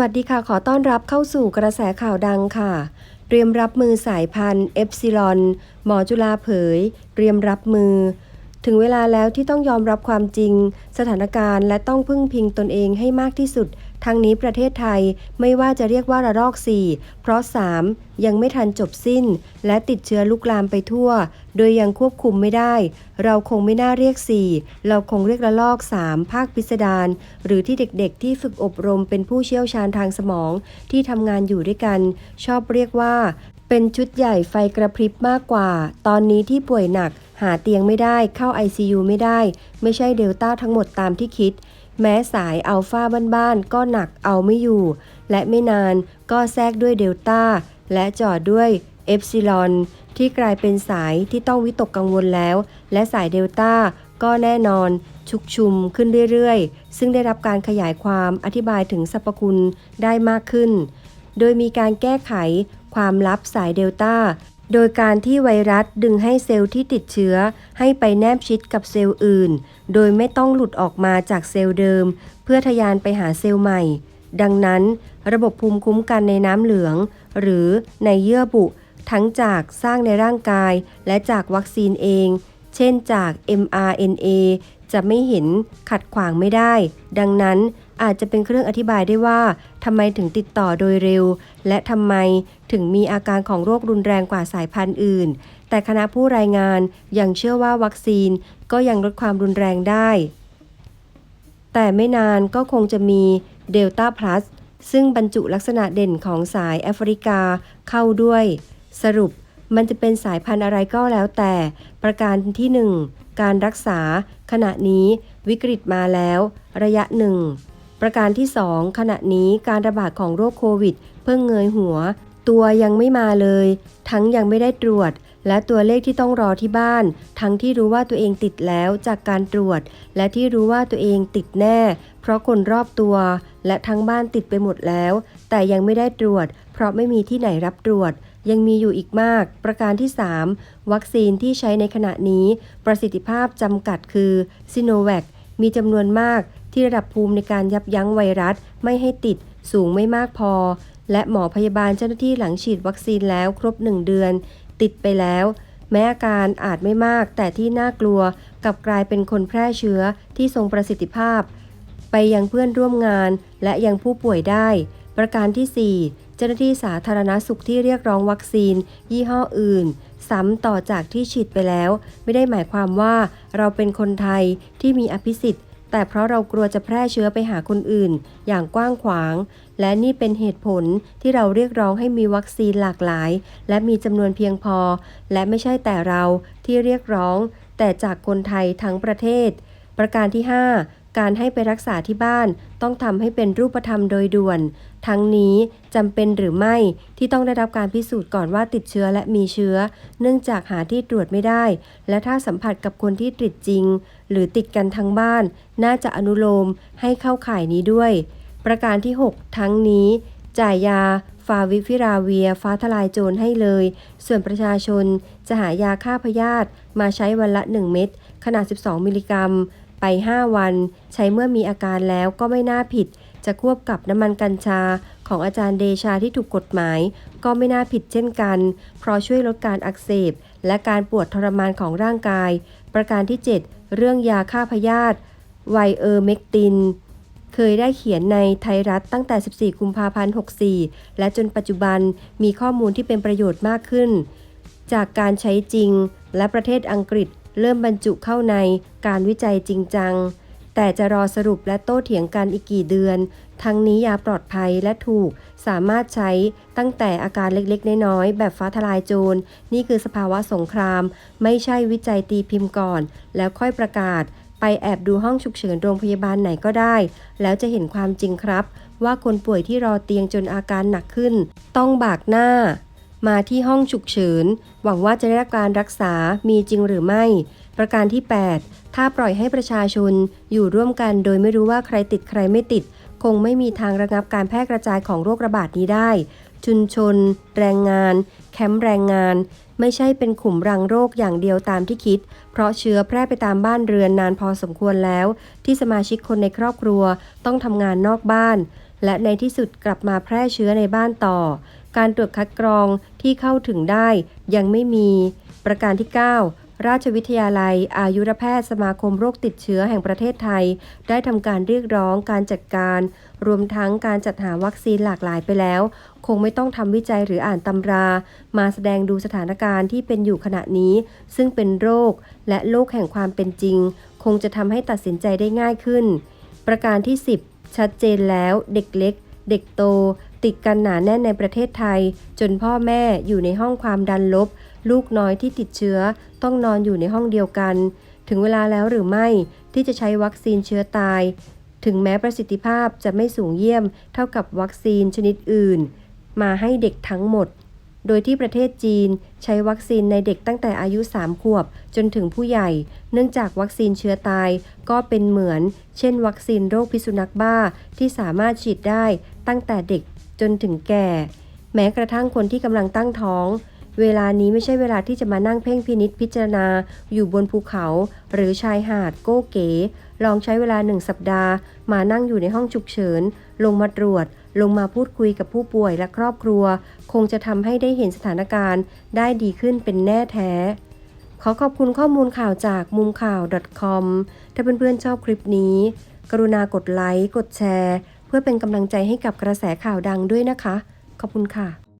วัสดีค่ะ ขอต้อนรับเข้าสู่กระแสข่าวดังค่ะ เตรียมรับมือสายพันธุ์เอฟซิลอน หมอจุฬาเผย เตรียมรับมือ ถึงเวลาแล้วที่ต้องยอมรับความจริง สถานการณ์และต้องพึ่งพิงตนเองให้มากที่สุด ทั้งนี้ประเทศไทยไม่ว่าจะเรียกว่าระลอก 4 เพราะ 3 ยังไม่ทันจบสิ้น และติดเชื้อลุกลามไปทั่ว โดยยังควบคุมไม่ได้ เราคงไม่น่าเรียก 4 เราคงเรียกระลอก 3 ภาคพิสดารหรือที่เด็กๆ ที่ฝึกอบรมเป็นผู้เชี่ยวชาญทางสมอง ที่ทำงานอยู่ด้วยกัน ชอบเรียกว่า เป็นชุดใหญ่ไฟกระพริบมากกว่า ตอนนี้ที่ป่วยหนัก หาเตียงไม่ได้เข้า ICU ไม่ได้ ไม่ใช่เดลต้าทั้งหมดตามที่คิด แม้สายอัลฟาบ้านๆก็หนักเอาไม่อยู่ และไม่นานก็แทรกด้วยเดลต้าและจอด้วยเอฟซิลอนที่กลายเป็นสายที่ต้องวิตกกังวลแล้ว และสายเดลต้าก็แน่นอน ชุกชุมขึ้นเรื่อยๆ ซึ่งได้รับการขยายความอธิบายถึงสรรพคุณได้มากขึ้น โดยมีการแก้ไขความลับสายเดลต้า โดยการที่ไวรัสดึงให้เซลล์ที่ติดเชื้อ ให้ไปแนบชิดกับเซลล์อื่น โดยไม่ต้องหลุดออกมาจากเซลล์เดิม เพื่อทะยานไปหาเซลล์ใหม่ ดังนั้น ระบบภูมิคุ้มกันในน้ำเหลือง หรือในเยื่อบุ ทั้งจากสร้างในร่างกาย และจากวัคซีนเอง เช่นจาก mRNA จะไม่เห็นขัดขวางไม่ได้ ดังนั้นอาจจะเป็นเครื่องอธิบายได้ว่าทำไมถึงติดต่อโดยเร็ว และทำไมถึงมีอาการของโรครุนแรงกว่าสายพันธุ์อื่น แต่คณะผู้รายงานยังเชื่อว่าวัคซีนก็ยังลดความรุนแรงได้ แต่ไม่นานก็คงจะมีเดลต้าพลัสซึ่งบรรจุลักษณะเด่นของสายแอฟริกาเข้าด้วย สรุปมันจะเป็นสายพันธุ์อะไรก็แล้วแต่ ประการที่ 1 การรักษา ขณะนี้วิกฤตมาแล้ว ระยะหนึ่งประการที่ 2 ขณะนี้การระบาดของโรคโควิด เพิ่งเงยหัว ตัวยังไม่มาเลย ทั้งยังไม่ได้ตรวจ และตัวเลขที่ต้องรอที่บ้าน ทั้งที่รู้ว่าตัวเองติดแล้วจากการตรวจ และที่รู้ว่าตัวเองติดแน่ เพราะคนรอบตัว และทั้งบ้านติดไปหมดแล้ว แต่ยังไม่ได้ตรวจ เพราะไม่มีที่ไหนรับตรวจ ยังมีอยู่อีกมาก ประการที่ 3 วัคซีนที่ใช้ในขณะนี้ ประสิทธิภาพจำกัดคือซิโนแวคมีจำนวนมากที่ระดับภูมิในการยับยั้งไวรัสไม่ให้ติดสูงไม่มากพอ และหมอพยาบาลเจ้าหน้าที่หลังฉีดวัคซีนแล้วครบ 1 เดือน ติดไปแล้ว แม้อาการอาจไม่มากแต่ที่น่ากลัวกลับกลายเป็นคนแพร่เชื้อที่ทรงประสิทธิภาพ ไปยังเพื่อนร่วมงานและยังผู้ป่วยได้ ประการที่ 4 เจ้าหน้าที่สาธารณสุขที่เรียกร้องวัคซีน ยี่ห้ออื่น ซ้ำต่อจากที่ฉีดไปแล้ว ไม่ได้หมายความว่าเราเป็นคนไทยที่มีอภิสิทธิ์ แต่เพราะเรากลัวจะแพร่เชื้อไปหาคนอื่น อย่างกว้างขวาง และนี่เป็นเหตุผลที่เราเรียกร้องให้มีวัคซีนหลากหลาย และมีจำนวนเพียงพอ และไม่ใช่แต่เราที่เรียกร้อง แต่จากคนไทยทั้งประเทศ ประการที่ 5 การให้ไปรักษาที่บ้านต้องทำให้เป็นรูปธรรมโดยด่วน ทั้งนี้จำเป็นหรือไม่ที่ต้องได้รับการพิสูจน์ก่อนว่าติดเชื้อและมีเชื้อ เนื่องจากหาที่ตรวจไม่ได้ และถ้าสัมผัสกับคนที่ติดจริง หรือติดกันทั้งบ้าน น่าจะอนุโลมให้เข้าข่ายนี้ด้วย ประการที่ 6 ทั้งนี้ จ่ายยาฟาวิฟิราเวีย ฟ้าทลายโจรให้เลย ส่วนประชาชนจะหายาฆ่าพยาธิมาใช้วันละ 1 เม็ดขนาด 12 มิลลิกรัม 5 วัน ใช้เมื่อมีอาการแล้วก็ไม่น่าผิด จะควบกับน้ำมันกัญชาของอาจารย์เดชาที่ถูกกฎหมาย ก็ไม่น่าผิดเช่นกัน เพราะช่วยลดการอักเสบ และการปวดทรมานของร่างกาย ประการที่ 7 เรื่องยาฆ่าพยาธิไวเออร์เมกตินเคยได้เขียนในไทยรัฐตั้งแต่ 14 กุมภาพันธ์ 64 และจนปัจจุบันมีข้อมูลที่เป็นประโยชน์มากขึ้น จากการใช้จริง และประเทศอังกฤษ เริ่มบรรจุเข้าในการวิจัยจริงจัง แต่จะรอสรุปและโต้เถียงกันอีกกี่เดือน ทั้งนี้ยาปลอดภัยและถูกสามารถใช้ตั้งแต่อาการเล็กๆ น้อยๆ แบบฟ้าทลายโจร นี่คือสภาวะสงคราม ไม่ใช่วิจัยตีพิมพ์ก่อน แล้วค่อยประกาศ ไปแอบดูห้องฉุกเฉินโรงพยาบาลไหนก็ได้ แล้วจะเห็นความจริงครับ ว่าคนป่วยที่รอเตียงจนอาการหนักขึ้น ต้องบากหน้า มาที่ห้องฉุกเฉิน หวังว่าจะได้รับการรักษามีจริงหรือไม่ ประการที่ 8 ถ้าปล่อยให้ประชาชนอยู่ร่วมกันโดยไม่รู้ว่าใครติดใครไม่ติด คงไม่มีทางระงับการแพร่กระจายของโรคระบาดนี้ได้ ชุมชน แรงงาน แคมป์แรงงาน ไม่ใช่เป็นขุมรังโรคอย่างเดียวตามที่คิด เพราะเชื้อแพร่ไปตามบ้านเรือนนานพอสมควรแล้ว ที่สมาชิกคนในครอบครัวต้องทำงานนอกบ้าน และในที่สุดกลับมาแพร่เชื้อในบ้านต่อ การตรวจคัดกรองที่เข้าถึงได้ยังไม่มี ประการที่ 9ราชวิทยาลัย อายุรแพทย์สมาคมโรคติดเชื้อแห่งประเทศไทย ได้ทำการเรียกร้องการจัดการ รวมทั้งการจัดหาวัคซีนหลากหลายไปแล้ว คงไม่ต้องทำวิจัยหรืออ่านตำรา มาแสดงดูสถานการณ์ที่เป็นอยู่ขณะนี้ ซึ่งเป็นโรคและโลกแห่งความเป็นจริง คงจะทำให้ตัดสินใจได้ง่ายขึ้น ประการที่ 10 ชัดเจนแล้วเด็กเล็ก เด็กโต ติดกันหนาแน่นในประเทศไทย จนพ่อแม่อยู่ในห้องความดันลบ ลูกน้อยที่ติดเชื้อ ต้องนอนอยู่ในห้องเดียวกัน ถึงเวลาแล้วหรือไม่ที่จะใช้วัคซีนเชื้อตาย ถึงแม้ประสิทธิภาพจะไม่สูงเยี่ยม เท่ากับวัคซีนชนิดอื่น มาให้เด็กทั้งหมด โดยที่ประเทศจีนใช้วัคซีนในเด็กตั้งแต่อายุ 3 ขวบ จนถึงผู้ใหญ่ เนื่องจากวัคซีนเชื้อตายก็เป็นเหมือน เช่น วัคซีนโรคพิษสุนัขบ้าที่สามารถฉีดได้ตั้งแต่เด็กจนถึงแก่ แม้กระทั่งคนที่กำลังตั้งท้อง เวลานี้ไม่ใช่เวลาที่จะมานั่งเพ่งพินิษพิจารณา อยู่บนภูเขา หรือชายหาดโก้เก๋ ลองใช้เวลาหนึ่งสัปดาห์ มานั่งอยู่ในห้องฉุกเฉิน ลงมาตรวจ ลงมาพูดคุยกับผู้ป่วยและครอบครัว คงจะทำให้ได้เห็นสถานการณ์ ได้ดีขึ้นเป็นแน่แท้ ขอขอบคุณข้อมูลข่าวจากมุมข่าว .com ถ้าเพื่อนๆชอบคลิปนี้ กรุณากดไลค์ กดแชร์ เพื่อเป็นกำลังใจให้กับกระแสข่าวดังด้วยนะคะ ขอบคุณค่ะ